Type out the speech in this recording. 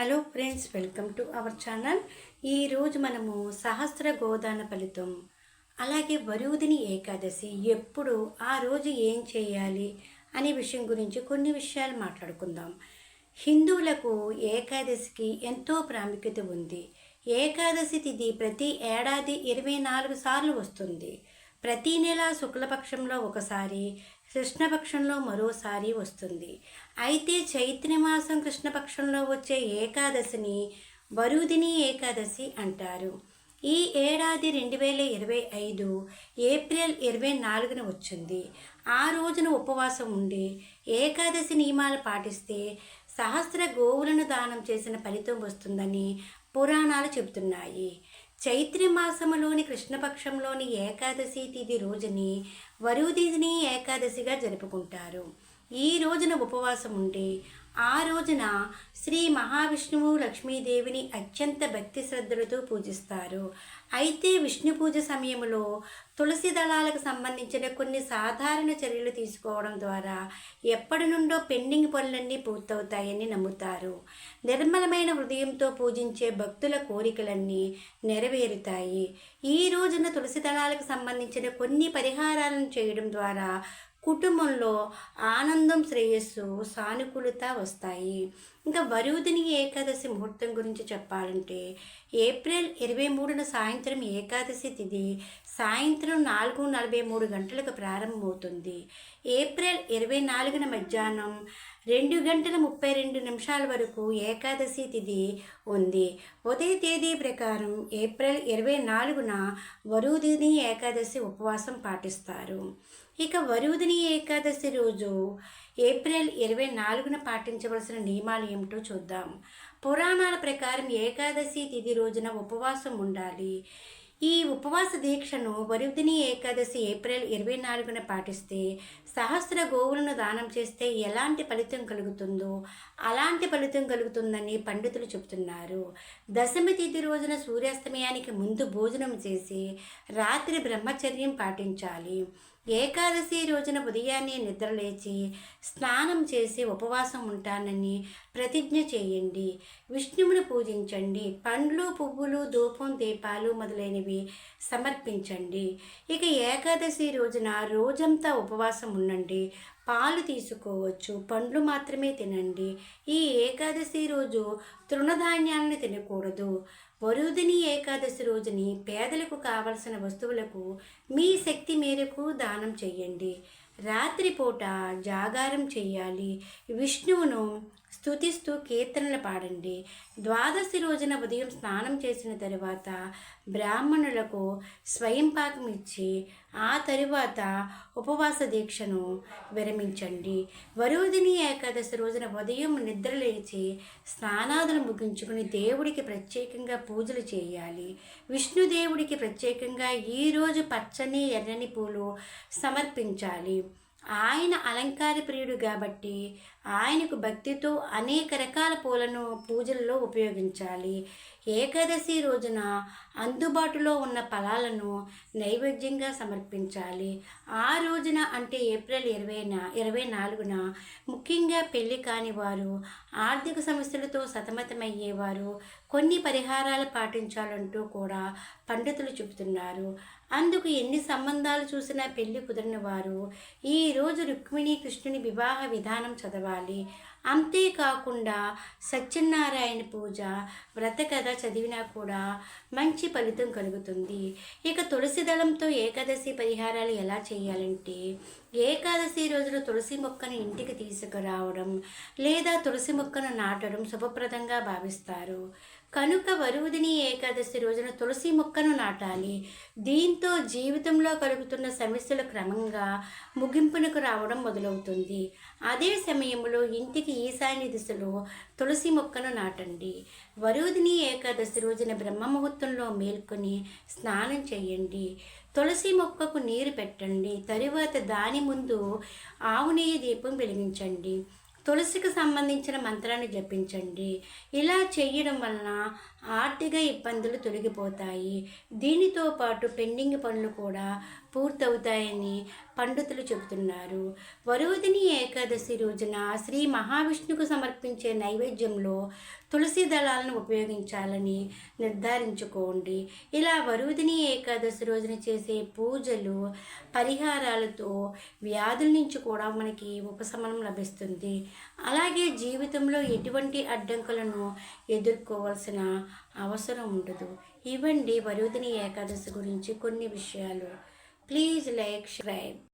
Hello friends welcome to our channel. ఈరోజు మనము సహస్ర గోదాన ఫలితం అలాగే వరుదిని ఏకాదశి ఎప్పుడు ఆ రోజు ఏం చేయాలి అనే విషయం గురించి కొన్ని విషయాలు మాట్లాడుకుందాం. హిందువులకు ఏకాదశికి ఎంతో ప్రాముఖ్యత ఉంది. ఏకాదశి తిథి ప్రతి ఏడాది ఇరవై నాలుగు సార్లు వస్తుంది. ప్రతి నెల శుక్లపక్షంలో ఒకసారి కృష్ణపక్షంలో మరోసారి వస్తుంది. అయితే చైత్రమాసం కృష్ణపక్షంలో వచ్చే ఏకాదశిని వరుదిని ఏకాదశి అంటారు. ఈ ఏడాది రెండు వేల ఇరవై ఐదు ఏప్రిల్ ఇరవై నాలుగున వచ్చింది. ఆ రోజున ఉపవాసం ఉండి ఏకాదశి నియమాలు పాటిస్తే సహస్ర గోవులను దానం చేసిన ఫలితం వస్తుందని పురాణాలు చెబుతున్నాయి. చైత్రి మాసములోని కృష్ణపక్షంలోని ఏకాదశి తిథి రోజుని వరుదిని ఏకాదశిగా జరుపుకుంటారు. ఈ రోజున ఉపవాసం ఉంటే ఆ రోజున శ్రీ మహావిష్ణువు లక్ష్మీదేవిని అత్యంత భక్తి శ్రద్ధలతో పూజిస్తారు. అయితే విష్ణు పూజ సమయంలో తులసి దళాలకు సంబంధించిన కొన్ని సాధారణ చర్యలు తీసుకోవడం ద్వారా ఎప్పటి నుండో పెండింగ్ పనులన్నీ పూర్తవుతాయని నమ్ముతారు. నిర్మలమైన హృదయంతో పూజించే భక్తుల కోరికలన్నీ నెరవేరుతాయి. ఈ రోజున తులసి దళాలకు సంబంధించిన కొన్ని పరిహారాలను చేయడం ద్వారా కుటుంబంలో ఆనందం శ్రేయస్సు సానుకూలత వస్తాయి. ఇంకా వరుదిని ఏకాదశి ముహూర్తం గురించి చెప్పాలంటే ఏప్రిల్ ఇరవై మూడున సాయంత్రం ఏకాదశి తిథి సాయంత్రం నాలుగు నలభై మూడు గంటలకు ప్రారంభమవుతుంది. ఏప్రిల్ ఇరవై నాలుగున మధ్యాహ్నం రెండు గంటల ముప్పై రెండు నిమిషాల వరకు ఏకాదశి తిథి ఉంది. ఉదయ తేదీ ప్రకారం ఏప్రిల్ ఇరవై నాలుగున వరుదిని ఏకాదశి ఉపవాసం పాటిస్తారు. ఇక వరుదిని ఏకాదశి రోజు ఏప్రిల్ ఇరవై నాలుగున పాటించవలసిన నియమాలు ఏమిటో చూద్దాం. పురాణాల ప్రకారం ఏకాదశి తిథి రోజున ఉపవాసం ఉండాలి. ఈ ఉపవాస దీక్షను వరుదిని ఏకాదశి ఏప్రిల్ ఇరవై నాలుగున పాటిస్తే సహస్ర గోవులను దానం చేస్తే ఎలాంటి ఫలితం కలుగుతుందో అలాంటి ఫలితం కలుగుతుందని పండితులు చెబుతున్నారు. దశమి తిథి రోజున సూర్యాస్తమయానికి ముందు భోజనం చేసి రాత్రి బ్రహ్మచర్యం పాటించాలి. ఏకాదశి రోజున ఉదయాన్నే నిద్రలేచి స్నానం చేసి ఉపవాసం ఉంటానని ప్రతిజ్ఞ చేయండి. విష్ణువుని పూజించండి. పండ్లు పువ్వులు ధూపం దీపాలు మొదలైనవి సమర్పించండి. ఇక ఏకాదశి రోజున రోజంతా ఉపవాసం ఉండండి. పాలు తీసుకోవచ్చు. పండ్లు మాత్రమే తినండి. ఈ ఏకాదశి రోజు తృణధాన్యాలను తినకూడదు. వరుదిని ఏకాదశి రోజుని పేదలకు కావలసిన వస్తువులకు మీ శక్తి మేరకు దానం చేయండి. రాత్రిపూట జాగారం చేయాలి. విష్ణువును స్థుతిస్తూ కీర్తనలు పాడండి. ద్వాదశి రోజున ఉదయం స్నానం చేసిన తరువాత బ్రాహ్మణులకు స్వయం పాకం ఇచ్చి ఆ తరువాత ఉపవాస దీక్షను విరమించండి. వరుదిని ఏకాదశి రోజున ఉదయం నిద్రలేచి స్నానాదులు ముగించుకుని దేవుడికి ప్రత్యేకంగా పూజలు చేయాలి. విష్ణుదేవుడికి ప్రత్యేకంగా ఈరోజు పచ్చని ఎర్రని పూలు సమర్పించాలి. ఆయన అలంకార ప్రియుడు కాబట్టి ఆయనకు భక్తితో అనేక రకాల పూలను పూజల్లో ఉపయోగించాలి. ఏకాదశి రోజున అందుబాటులో ఉన్న ఫలాలను నైవేద్యంగా సమర్పించాలి. ఆ రోజున అంటే ఏప్రిల్ ఇరవైన ఇరవై నాలుగున ముఖ్యంగా పెళ్ళి కాని వారు ఆర్థిక సమస్యలతో సతమతమయ్యేవారు కొన్ని పరిహారాలు పాటించాలంటూ కూడా పండితులు చెబుతున్నారు. అందుకు ఎన్ని సంబంధాలు చూసినా పెళ్ళి కుదిరిన వారు ఈరోజు రుక్మిణి కృష్ణుని వివాహ విధానం చదవాలి. అంతేకాకుండా సత్యనారాయణ పూజ వ్రతకథ చదివినా కూడా మంచి ఫలితం కలుగుతుంది. ఇక తులసి దళంతో ఏకాదశి పరిహారాలు ఎలా చేయాలంటే ఏకాదశి రోజున తులసి మొక్కను ఇంటికి తీసుకురావడం లేదా తులసి మొక్కను నాటడం శుభప్రదంగా భావిస్తారు. కనుక వరువుదిని ఏకాదశి రోజున తులసి మొక్కను నాటాలి. దీంతో జీవితంలో కలుగుతున్న సమస్యలు క్రమంగా ముగింపునకు రావడం మొదలవుతుంది. అదే సమయంలో ఇంటికి ఈశాన్య దిశలో తులసి మొక్కను నాటండి. వరుదిని ఏకాదశి రోజున బ్రహ్మ ముహూర్తంలో మేల్కొని స్నానం చేయండి. తులసి మొక్కకు నీరు పెట్టండి. తరువాత దాని ముందు ఆవు నెయ్యి దీపం వెలిగించండి. తులసికి సంబంధించిన మంత్రాన్ని జపించండి. ఇలా చేయడం వలన ఆర్థిక ఇబ్బందులు తొలగిపోతాయి. దీనితో పాటు పెండింగ్ పనులు కూడా పూర్తవుతాయని పండితులు చెబుతున్నారు. వరుదిని ఏకాదశి రోజున శ్రీ మహావిష్ణుకు సమర్పించే నైవేద్యంలో తులసి దళాలను ఉపయోగించాలని నిర్ధారించుకోండి. ఇలా వరుదిని ఏకాదశి రోజున చేసే పూజలు పరిహారాలతో వ్యాధుల నుంచి కూడా మనకి ఉపశమనం లభిస్తుంది. అలాగే జీవితంలో ఎటువంటి అడ్డంకులను ఎదుర్కోవాల్సిన అవసరం ఉండదు. ఇవ్వండి వరుదిని ఏకాదశి గురించి కొన్ని విషయాలు. Please like scribe